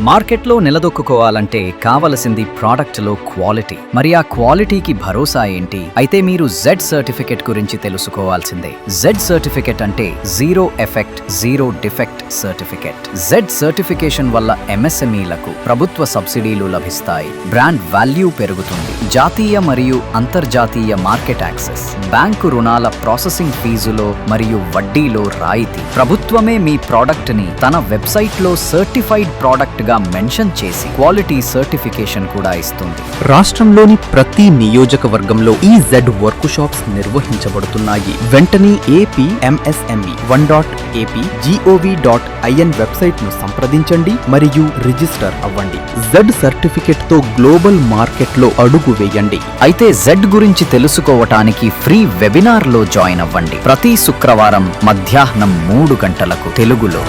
మార్కెట్లో నిలదొక్కుకోవాలంటే కావలసింది ప్రోడక్ట్లో క్వాలిటీ. మరి ఆ క్వాలిటీకి భరోసా ఏంటి? అయితే మీరు జెడ్ సర్టిఫికెట్ గురించి తెలుసుకోవాల్సిందే. జెడ్ సర్టిఫికెట్ అంటే zero effect zero defect certificate. Z certification వల్ల ఎంఎస్ఎంఈలకు ప్రభుత్వ సబ్సిడీలు లభిస్తాయి. బ్రాండ్ వాల్యూ పెరుగుతుంది. జాతీయ మరియు అంతర్జాతీయ మార్కెట్ యాక్సెస్. బ్యాంకు రుణాల ప్రాసెసింగ్ ఫీజులో మరియు వడ్డీలో రాయితీ. ప్రభుత్వమే మీ ప్రోడక్ట్ని తన వెబ్సైట్లో సర్టిఫైడ్ ప్రోడక్ట్ గా మెన్షన్ చేసి క్వాలిటీ సర్టిఫికేషన్ కూడా ఇస్తుంది. రాష్ట్రంలోని ప్రతి నియోజకవర్గంలో ఈ జెడ్ వర్క్ షాప్స్ నిర్వహించబడుతున్నాయి. వెంటనే AP MSME one dot AP GOV dot IN వెబ్సైట్ను సంప్రదించండి మరియు రిజిస్టర్ అవ్వండి. జెడ్ సర్టిఫికేట్తో గ్లోబల్ మార్కెట్లో అడుగు వేయండి. అయితే జెడ్ గురించి తెలుసుకోవటానికి ఫ్రీ వెబినార్లో జాయిన్ అవ్వండి. ప్రతి శుక్రవారం మధ్యాహ్నం మూడు గంటలకు తెలుగులో.